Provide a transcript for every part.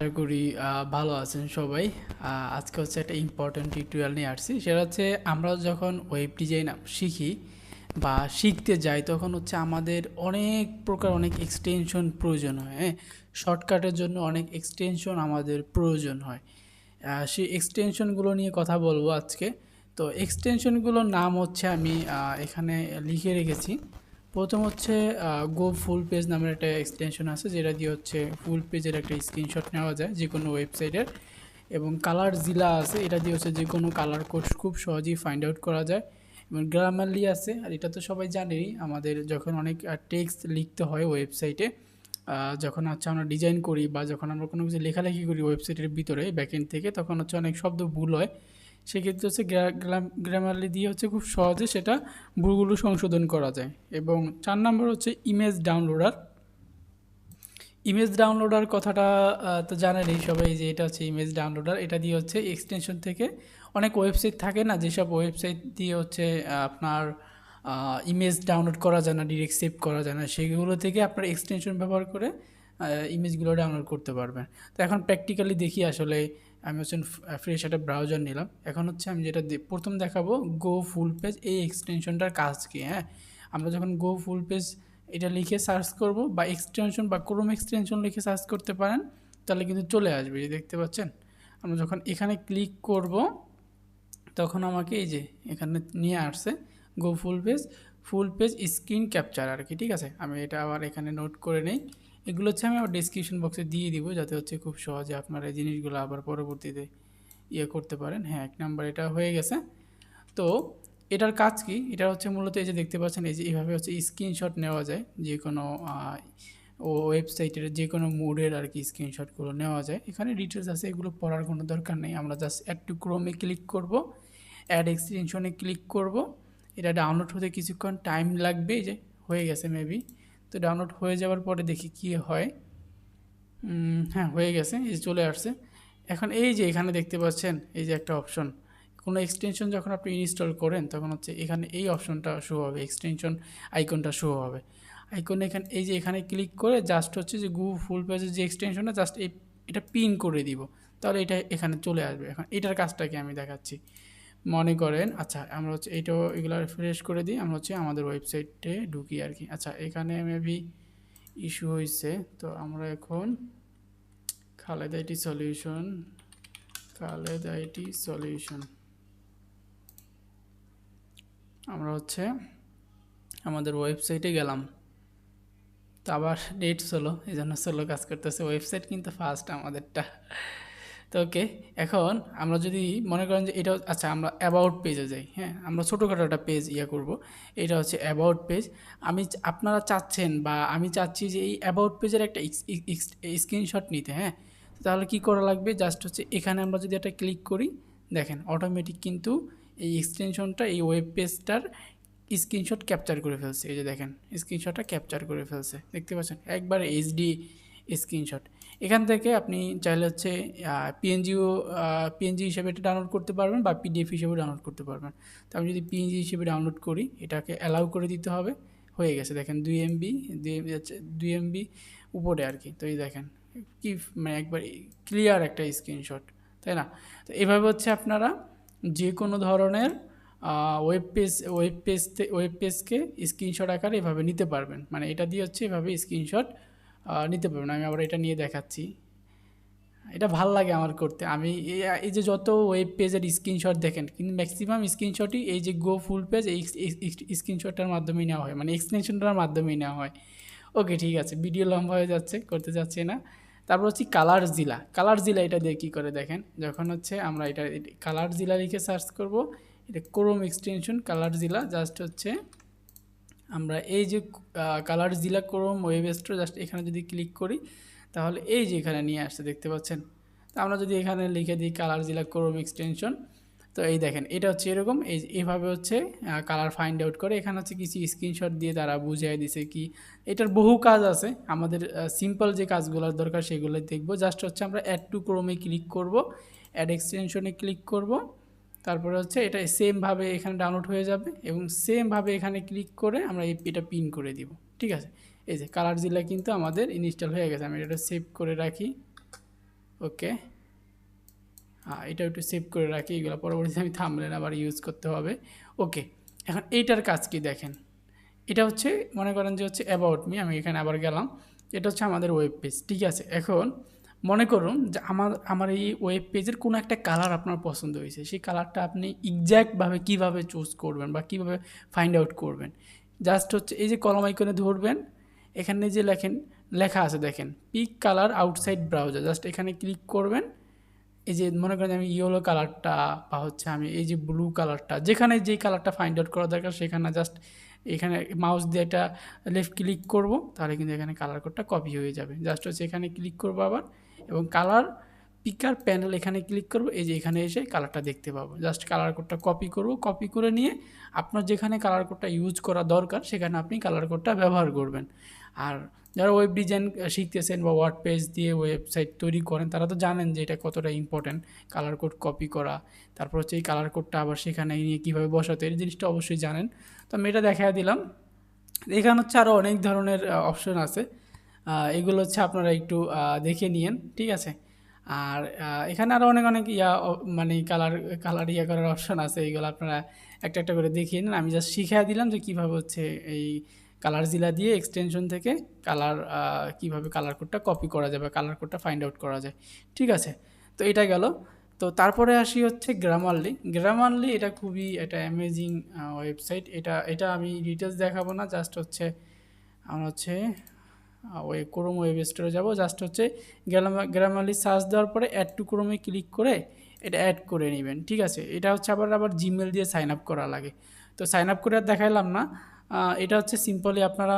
আশা করি ভালো আছেন সবাই। আজকে হচ্ছে একটা ইম্পর্ট্যান্ট টিউটোরিয়াল নিয়ে আসছি। সেটা হচ্ছে, আমরা যখন ওয়েব ডিজাইন শিখি বা শিখতে যাই, তখন হচ্ছে আমাদের অনেক প্রকার অনেক এক্সটেনশন প্রয়োজন হয় হ্যাঁ? শর্টকাটের জন্য অনেক এক্সটেনশন আমাদের প্রয়োজন হয়। সেই এক্সটেনশনগুলো নিয়ে কথা বলব আজকে। তো এক্সটেনশনগুলোর নাম হচ্ছে আমি এখানে লিখে রেখেছি। প্রথম হচ্ছে গো ফুল পেজ নামের একটা এক্সটেনশন আছে, যেটা দিয়ে হচ্ছে ফুল পেজের একটা স্ক্রিনশট নেওয়া যায় যে কোনো ওয়েবসাইটের এবং কালার জিলা আছে, এটা দিয়ে হচ্ছে যে কোনো কালার কোর্স খুব সহজেই ফাইন্ড আউট করা যায়। এবং গ্রামারলি আছে, আর এটা তো সবাই জানেই, আমাদের যখন অনেক টেক্সট লিখতে হয় ওয়েবসাইটে যখন হচ্ছে আমরা ডিজাইন করি বা যখন আমরা কোনো কিছু লেখালেখি করি ওয়েবসাইটের ভিতরে ব্যাকএন্ড থেকে, তখন হচ্ছে অনেক শব্দ ভুল হয়। সেক্ষেত্রে হচ্ছে গ্রামারলি দিয়ে হচ্ছে খুব সহজে সেটা ভুলগুলো সংশোধন করা যায়। এবং চার নম্বর হচ্ছে ইমেজ ডাউনলোডার ইমেজ ডাউনলোডার কথাটা তো জানেনই সবাই যে এটা হচ্ছে ইমেজ ডাউনলোডার এটা দিয়ে হচ্ছে এক্সটেনশন থেকে অনেক ওয়েবসাইট থাকে না, যেসব ওয়েবসাইট দিয়ে হচ্ছে আপনার ইমেজ ডাউনলোড করা যায় না ডিরেক্ট সেভ করা যায় না, সেগুলো থেকে আপনার এক্সটেনশন ব্যবহার করে ইমেজগুলো ডাউনলোড করতে পারবেন। তো এখন প্র্যাকটিক্যালি দেখি আসলে আমি হচ্ছে ফ্রেশ একটা ব্রাউজার নিলাম। এখন হচ্ছে আমি যেটা প্রথম দেখাবো গো ফুল পেজ এই এক্সটেনশনটার কাজ কি হ্যাঁ? আমরা যখন গো ফুল পেজ এটা লিখে সার্চ করব বা এক্সটেনশন বা ক্রোম এক্সটেনশন লিখে সার্চ করতে পারেন, তাহলে কিন্তু চলে আসবে, এই দেখতে পাচ্ছেন? আমরা যখন এখানে ক্লিক করব, তখন আমাকে এই যে এখানে নিয়ে আসছে go full page full page screen capture আর কি, ঠিক আছে? আমি এটা আবার এখানে নোট করে নেই। এগুলো হচ্ছে আমি আবার ডিসক্রিপশন বক্সে দিয়ে দিব যাতে হচ্ছে খুব সহজে আপনারা এই জিনিসগুলো আবার পরবর্তীতে ইয়ে করতে পারেন। হ্যাঁ এক নাম্বার এটা হয়ে গেছে। তো এটার কাজ কি? এটা হচ্ছে মূলত এই যে দেখতে পাচ্ছেন, এই যে এইভাবে হচ্ছে স্ক্রিনশট নেওয়া যায়। যে কোনো ওয়েবসাইটের যে কোনো মোডের আর কি স্ক্রিনশটগুলো নেওয়া যায়। এখানে ডিটেলস আছে, এগুলো পড়ার কোনো দরকার নেই। আমরা জাস্ট অ্যাড টু ক্রোমে ক্লিক করব অ্যাড এক্সটেনশনে ক্লিক করব। এটা ডাউনলোড হতে কিছুক্ষণ টাইম লাগবে যে, হয়ে গেছে মেবি তো ডাউনলোড হয়ে যাওয়ার পরে দেখি কি হয়। হ্যাঁ হয়ে গেছে, এই চলে আসছে। এখন এই যে এখানে দেখতে পাচ্ছেন, এই যে একটা অপশন কোনো এক্সটেনশন যখন আপনি ইনস্টল করেন, তখন হচ্ছে এখানে এই অপশনটা শো হবে এক্সটেনশন আইকনটা শো হবে। আইকন এখানে, এই যে এখানে ক্লিক করে জাস্ট হচ্ছে যে গু ফুল পেজের যে এক্সটেনশনটা জাস্ট এই, এটা পিন করে দিব। তাহলে এটা এখানে চলে আসবে। এখন এটার কাজটাকে আমি দেখাচ্ছি। মনে করেন আচ্ছা আমরা হচ্ছে এইটাও এগুলো রিফ্রেশ করে দিই, আমরা হচ্ছে আমাদের ওয়েবসাইটে ঢুকি আর কি আচ্ছা এখানে মেবি ইস্যু হয়েছে তো আমরা এখন Khaled IT solution Khaled IT solution আমরা হচ্ছে আমাদের ওয়েবসাইটে গেলাম। তো আবার নেট স্লো এই জন্য স্লো কাজ করতেছে। ওয়েবসাইট কিন্তু ফার্স্ট আমাদেরটা। তো ওকে এখন আমরা যদি মনে করেন যে এটা আচ্ছা আমরা অ্যাবাউট পেজে যাই হ্যাঁ? আমরা ছোটোখাটো একটা পেজ ইয়ে করব, এটা হচ্ছে অ্যাবাউট পেজ আমি আপনারা চাচ্ছেন বা আমি চাচ্ছি যে এই অ্যাবাউট পেজের একটা স্ক্রিনশট নিতে হ্যাঁ? তাহলে কি করা লাগবে? জাস্ট হচ্ছে এখানে আমরা যদি একটা ক্লিক করি, দেখেন অটোমেটিক কিন্তু এই এক্সটেনশনটা এই ওয়েব পেজটার স্ক্রিনশট ক্যাপচার করে ফেলছে। এই যে দেখেন স্ক্রিনশটটা ক্যাপচার করে ফেলছে। দেখতে পাচ্ছেন? একবার এইচডি স্ক্রিনশট। এখান থেকে আপনি চাইলে হচ্ছে পিএনজিও পিএনজি হিসেবে এটা ডাউনলোড করতে পারবেন বা পিডিএফ হিসেবে ডাউনলোড করতে পারবেন। তো আমি যদি পিএনজি হিসেবে ডাউনলোড করি, এটাকে অ্যালাউ করে দিতে হবে। হয়ে গেছে, দেখেন দুই এমবি দুই এমবি উপরে আর কি তো এই দেখেন, কি মানে একবার ক্লিয়ার একটা স্ক্রিনশট, তাই না? তো এভাবে হচ্ছে আপনারা যে কোনো ধরনের web page web page web পেজকে screenshot আকারে এভাবে নিতে পারবেন। মানে এটা দিয়ে হচ্ছে এভাবে স্ক্রিনশট নিতে পারবেন আমি আবার এটা নিয়ে দেখাচ্ছি। এটা ভালো লাগে আমার করতে। আমি এই যে যত ওয়েব পেজের স্ক্রিনশট দেখেন, কিন্তু ম্যাক্সিমাম স্ক্রিনশটই এই যে গো ফুল পেজ এই স্ক্রিনশটটার মাধ্যমেই নেওয়া হয়। মানে এক্সটেনশনটার মাধ্যমেই নেওয়া হয়। ওকে ঠিক আছে। ভিডিও লম্বা হয়ে যাচ্ছে, করতে যাচ্ছে না। তারপর হচ্ছে কালার জিলা কালার জিলা এটা দিয়ে কী করে দেখেন? যখন হচ্ছে আমরা এটা কালার জিলা লিখে সার্চ করব, এটা Chrome extension ColorZilla just হচ্ছে আমরা এই যে কালার জিলা ক্রোম ওয়েব স্টোর জাস্ট এখানে যদি ক্লিক করি, তাহলে এই যে এখানে নিয়ে আসছে, দেখতে পাচ্ছেন? তো আমরা যদি এখানে লিখে দিই কালার জিলা ক্রোম এক্সটেনশন তো এই দেখেন, এটা হচ্ছে এরকম, এই এইভাবে হচ্ছে কালার ফাইন্ড আউট করে, এখানে হচ্ছে কিছু স্ক্রিনশট দিয়ে তারা বুঝিয়ে দিছে কি, এটার বহু কাজ আছে, আমাদের সিম্পল যে কাজগুলোর দরকার সেগুলো দেখব জাস্ট হচ্ছে আমরা অ্যাড টু ক্রোমে ক্লিক করব অ্যাড এক্সটেনশনে ক্লিক করব তারপরে হচ্ছে এটা সেমভাবে এখানে ডাউনলোড হয়ে যাবে এবং সেমভাবে এখানে ক্লিক করে আমরা এই এটা পিন করে দিব, ঠিক আছে? এই যে কালার জিলা কিন্তু আমাদের ইনস্টল হয়ে গেছে, আমি এটা সেভ করে রাখি ওকে হ্যাঁ এটা একটু সেভ করে রাখি, এগুলো পরবর্তীতে আমি থামলেন আবার ইউজ করতে হবে ওকে এখন এইটার কাজ কি দেখেন? এটা হচ্ছে, মনে করেন যে হচ্ছে অ্যাবাউট মি আমি এখানে আবার গেলাম, এটা হচ্ছে আমাদের ওয়েব পেজ ঠিক আছে? এখন মনে করুন যে আমার আমার এই ওয়েব পেজের কোনো একটা কালার আপনার পছন্দ হয়েছে, সেই কালারটা আপনি এক্স্যাক্টভাবে কীভাবে চুজ করবেন বা কীভাবে ফাইন্ড আউট করবেন। জাস্ট হচ্ছে এই যে কলম আইকনে ধরবেন, এখানে যে লেখেন, লেখা আছে দেখেন pick colour outside browser just এখানে ক্লিক করবেন, এই যে মনে করেন আমি ইয়েলো কালারটা বা হচ্ছে আমি এই যে ব্লু কালারটা যেখানে যেই কালারটা ফাইন্ড আউট করা দরকার সেখানে জাস্ট এখানে মাউস দিয়ে এটা লেফট ক্লিক করব, তাহলে কিন্তু এখানে কালার কোডটা কপি হয়ে যাবে। জাস্ট হচ্ছে এখানে ক্লিক করব আবার এবং কালার পিকার প্যানেল এখানে ক্লিক করব, এই যে এখানে এসে কালারটা দেখতে পাবো। জাস্ট কালার কোডটা কপি করব কপি করে নিয়ে আপনার যেখানে কালার কোডটা ইউজ করা দরকার, সেখানে আপনি কালার কোডটা ব্যবহার করবেন। আর যারা ওয়েব ডিজাইন শিখতেছেন বা ওয়ার্ড পেজ দিয়ে ওয়েবসাইট তৈরি করেন, তারা তো জানেন যে এটা কতটা ইম্পর্ট্যান্ট কালার কোড কপি করা। তারপর হচ্ছে এই কালার কোডটা আবার সেখানে নিয়ে কীভাবে বসাতে, এই জিনিসটা অবশ্যই জানেন। তো আমি এটা দেখা দিলাম। এখানে হচ্ছে আরও অনেক ধরনের অপশন আছে। এগুলো হচ্ছে আপনারা একটু দেখে নিয়েন, ঠিক আছে? আর এখানে আরও অনেক অনেক ইয়া মানে কালার কালার ইয়া করার অপশন আছে এইগুলো আপনারা একটা একটা করে দেখিয়ে নিন। আমি জাস্ট শিখিয়ে দিলাম যে কীভাবে হচ্ছে এই কালার জিলা দিয়ে এক্সটেনশন থেকে কালার কীভাবে কালার কোডটা কপি করা যাবে কালার কোডটা ফাইন্ড আউট করা যায়, ঠিক আছে? তো এটা গেল। তো তারপরে আসি হচ্ছে গ্রামারলি গ্রামারলি এটা খুবই একটা অ্যামেজিং ওয়েবসাইট এটা এটা আমি ডিটেলস দেখাবো না জাস্ট হচ্ছে, আমার হচ্ছে ওই ক্রোম ওয়েব স্টোরে যাব। জাস্ট হচ্ছে গ্রামারলি সার্চ দেওয়ার পরে অ্যাড টু ক্রোমে ক্লিক করে এটা অ্যাড করে নেবেন, ঠিক আছে? এটা হচ্ছে আবার আবার জিমেল দিয়ে সাইন আপ করা লাগে। তো সাইন আপ করে আর দেখাইলাম না। এটা হচ্ছে সিম্পলি আপনারা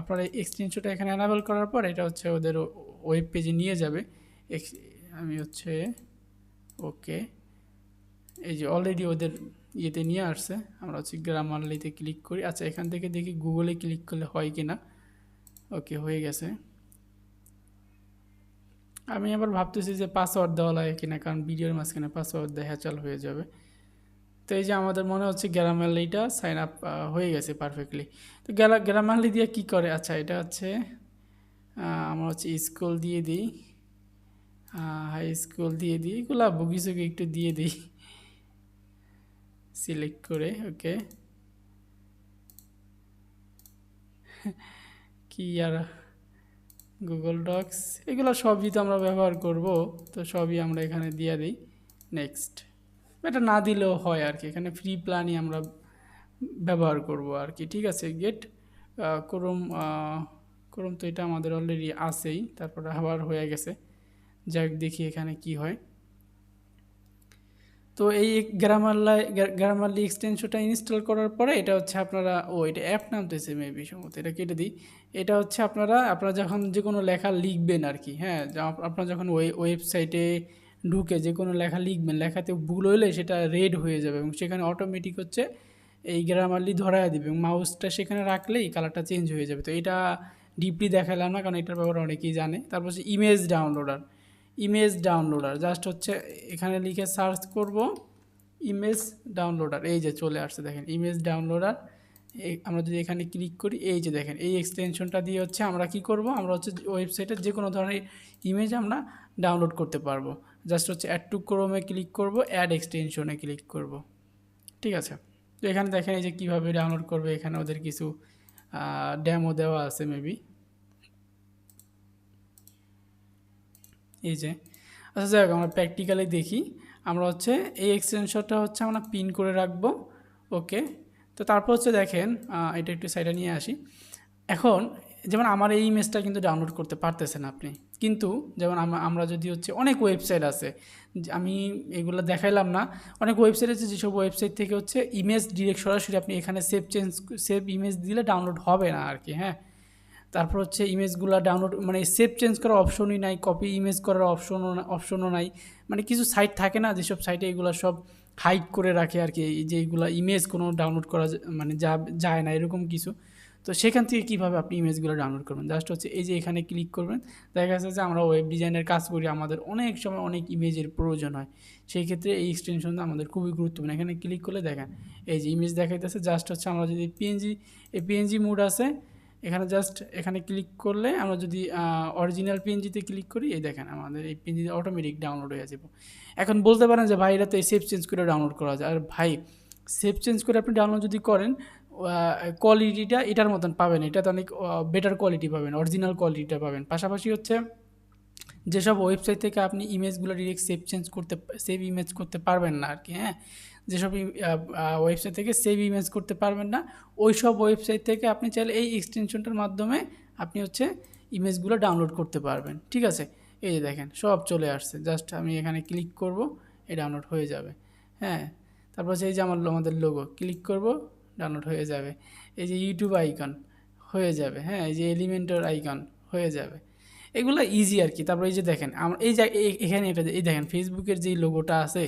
আপনারা এক্সটেনশনটা এখানে অ্যানাবেল করার পর এটা হচ্ছে ওদের ওয়েব পেজে নিয়ে যাবে। আমি হচ্ছে ওকে এই যে অলরেডি ওদের ইয়েতে নিয়ে আসছে। আমরা হচ্ছে গ্রামারলিতে ক্লিক করি। আচ্ছা এখান থেকে দেখি গুগলে ক্লিক করলে হয় কি না ওকে হয়ে গেছে। আমি আবার ভাবতেছি যে পাসওয়ার্ড দেওয়া লাগে কিনা, কারণ ভিডিওর মাঝখানে পাসওয়ার্ড দেখা চাল হয়ে যাবে। তো এই যে আমাদের মনে হচ্ছে গ্রামারলিটা সাইন আপ হয়ে গেছে পারফেক্টলি তো গ্যালা গ্রামারলি দিয়ে কি করে? আচ্ছা এটা হচ্ছে আমরা হচ্ছে স্কুল দিয়ে দিই। হাই স্কুল দিয়ে দিই। এগুলো বুকি সুকি একটু দিয়ে দিই। সিলেক্ট করে ওকে কি আর গুগল ডক্স এগুলো সবই তো আমরা ব্যবহার করব, তো সবই আমরা এখানে দিয়ে দিই। নেক্সট এটা না দিলেও হয় আর কি, এখানে ফ্রি প্ল্যানই আমরা ব্যবহার করব আর কি, ঠিক আছে? গেট ক্রোম ক্রোম তো এটা আমাদের অলরেডি আছেই, তারপরে আবার হয়ে গেছে। যাক, দেখি এখানে কি হয়। তো এই গ্রামারলাই গ্রামারলি এক্সটেনশনটা ইনস্টল করার পরে এটা হচ্ছে আপনারা, ও, এটা অ্যাপ নামতেছে মেবি সম্ভবত, এটা কেটে দিই। এটা হচ্ছে আপনারা আপনারা যখন যে কোনো লেখা লিখবেন আর কি হ্যাঁ আপনারা যখন ওই ওয়েবসাইটে ঢুকে যে কোনো লেখা লিখবেন, লেখাতে ভুল হইলে সেটা রেড হয়ে যাবে এবং সেখানে অটোমেটিক হচ্ছে এই গ্রামারলি ধরায় দিবে এবং মাউসটা সেখানে রাখলেই কালারটা চেঞ্জ হয়ে যাবে। তো এটা ডিপলি দেখালাম না, কারণ এটার ব্যাপারে অনেকেই জানে। তারপর হচ্ছে image downloader image downloader just হচ্ছে এখানে লিখে সার্চ করব ইমেজ ডাউনলোডার এই যে চলে আসছে দেখেন ইমেজ ডাউনলোডার আমরা যদি এখানে ক্লিক করি, এই যে দেখেন, এই এক্সটেনশনটা দিয়ে হচ্ছে আমরা কি করব, আমরা হচ্ছে ওয়েবসাইটের যে কোনো ধরনের ইমেজ আমরা ডাউনলোড করতে পারব। জাস্ট হচ্ছে অ্যাড টু ক্রোমে ক্লিক করব অ্যাড এক্সটেনশনে ক্লিক করব। ঠিক আছে? তো এখানে দেখেন এই যে কীভাবে ডাউনলোড করবে, এখানে ওদের কিছু ড্যামো দেওয়া আছে মেবি এই যে আচ্ছা যাই হোক, আমরা প্র্যাকটিক্যালি দেখি। আমরা হচ্ছে এই এক্সটেনশনটা হচ্ছে আমরা পিন করে রাখব ওকে তো তারপর হচ্ছে দেখেন এটা একটু সাইডে নিয়ে আসি। এখন, যেমন আমার এই ইমেজটা কিন্তু ডাউনলোড করতে পারতেছেন আপনি, কিন্তু যেমন আম- আমরা যদি হচ্ছে অনেক ওয়েবসাইট আছে আমি এগুলো দেখাইলাম না, অনেক ওয়েবসাইট আছে যেসব ওয়েবসাইট থেকে হচ্ছে ইমেজ ডিরেক্ট সরাসরি আপনি এখানে সেভ চেঞ্জ সেভ ইমেজ দিলে ডাউনলোড হবে না আর কি হ্যাঁ? তারপর হচ্ছে ইমেজগুলো ডাউনলোড মানে সেভ চেঞ্জ করার অপশনই নাই কপি ইমেজ করার অপশনও অপশনও নাই। মানে কিছু সাইট থাকে না, যেসব সাইটে এগুলো সব হাইড করে রাখে আর কি যে এইগুলো ইমেজ কোনো ডাউনলোড করা মানে যা, যায় না, এরকম কিছু। তো সেখান থেকে কীভাবে আপনি ইমেজগুলো ডাউনলোড করবেন? জাস্ট হচ্ছে এই যে এখানে ক্লিক করবেন, দেখা যাচ্ছে যে আমরা ওয়েব ডিজাইনের কাজ করি, আমাদের অনেক সময় অনেক ইমেজের প্রয়োজন হয়। সেই ক্ষেত্রে এই এক্সটেনশনটা আমাদের খুবই গুরুত্বপূর্ণ। এখানে ক্লিক করলে দেখেন, এই যে ইমেজ দেখাইতেছে জাস্ট হচ্ছে আমরা যদি পিএনজি এই পিএনজি মুড আছে এখানে জাস্ট এখানে ক্লিক করলে আমরা যদি অরিজিনাল পিএনজিতে ক্লিক করি, এই দেখেন আমাদের এই পিএনজি অটোমেটিক ডাউনলোড হয়ে যাবে এখন বলতে পারেন যে ভাই এটা তো সেভ চেঞ্জ করে ডাউনলোড করা যায়। আর ভাই সেভ চেঞ্জ করে আপনি ডাউনলোড যদি করেন কোয়ালিটিটা এটার মতন পাবেন। এটা তো অনেক বেটার কোয়ালিটি পাবেন অরিজিনাল কোয়ালিটিটা পাবেন। পাশাপাশি হচ্ছে, যেসব ওয়েবসাইট থেকে আপনি ইমেজগুলো ডিরেক্ট সেভ চেঞ্জ করতে সেভ ইমেজ করতে পারবেন না আর কি হ্যাঁ? যেসব ওয়েবসাইট থেকে সেভ ইমেজ করতে পারবেন না ওই সব ওয়েবসাইট থেকে আপনি চাইলে এই এক্সটেনশনটার মাধ্যমে আপনি হচ্ছে ইমেজগুলো ডাউনলোড করতে পারবেন, ঠিক আছে? এই যে দেখেন, সব চলে আসছে জাস্ট আমি এখানে ক্লিক করব এই ডাউনলোড হয়ে যাবে হ্যাঁ? তারপর হচ্ছে এই যে আমার আমাদের লোগো ক্লিক করব ডাউনলোড হয়ে যাবে, এই যে ইউটিউব আইকন হয়ে যাবে হ্যাঁ? এই যে এলিমেন্টের আইকন হয়ে যাবে, এগুলো ইজি আর কি। তারপর এই যে দেখেন, আমরা এই যে এখানে এটা এই দেখেন ফেসবুকের যেই লোগোটা আছে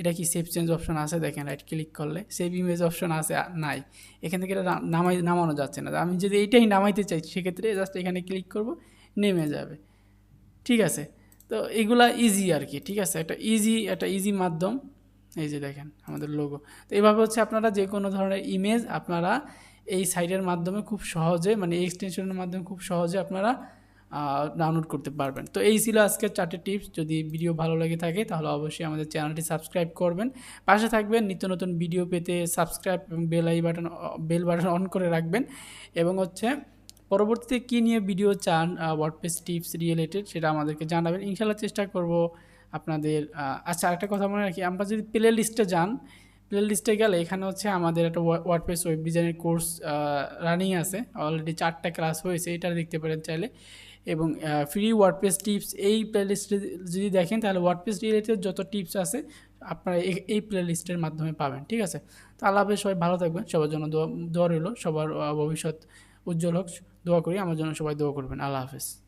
এটা কি সেভ চেঞ্জ অপশন আছে? দেখেন রাইট ক্লিক করলে সেভ ইমেজ অপশন আছে নাই। এখান থেকে এটা নামাই, নামানো যাচ্ছে না। আমি যদি এইটাই নামাইতে চাই, সেক্ষেত্রে জাস্ট এখানে ক্লিক করব, নেমে যাবে। ঠিক আছে? তো এগুলা ইজি আর কি, ঠিক আছে? একটা ইজি একটা ইজি মাধ্যম। এই যে দেখেন, আমাদের লোগো তো এইভাবে হচ্ছে আপনারা যে কোনো ধরনের ইমেজ আপনারা এই সাইটের মাধ্যমে খুব সহজে মানে এক্সটেনশনের মাধ্যমে খুব সহজে আপনারা ডাউনলোড করতে পারবেন। তো এই ছিল আজকের চারটে টিপস যদি ভিডিও ভালো লেগে থাকে, তাহলে অবশ্যই আমাদের চ্যানেলটি সাবস্ক্রাইব করবেন। পাশে থাকবেন, নিত্য নতুন ভিডিও পেতে সাবস্ক্রাইব এবং bell I button bell button on করে রাখবেন। এবং হচ্ছে, পরবর্তীতে কী নিয়ে ভিডিও চান ওয়ার্ডপ্রেস টিপস রিলেটেড সেটা আমাদেরকে জানাবেন। ইনশাল্লাহ চেষ্টা করব আপনাদের আচ্ছা একটা কথা মনে রাখি। আমরা যদি প্লে লিস্টে যান প্লে লিস্টে গেলে এখানে হচ্ছে আমাদের একটা ওয়ার্ডপ্রেস ওয়েব ডিজাইনের কোর্স রানিং আছে। অলরেডি চারটা ক্লাস হয়েছে এটা দেখতে পারেন চাইলে। এবং ফ্রি ওয়ার্ডপ্রেস টিপস এই প্লেলিস্টে যদি দেখেন, তাহলে ওয়ার্ডপ্রেস রিলেটেড যত টিপস আছে, আপনারা এই- প্লেলিস্টের প্লে মাধ্যমে পাবেন, ঠিক আছে? তো আল্লাহ সবাই ভালো থাকবেন, সবার জন্য দোয়া দোয়া রইল, সবার ভবিষ্যৎ উজ্জ্বল হোক, দোয়া করি, আমার জন্য সবাই দোয়া করবেন, আল্লাহ হাফেজ।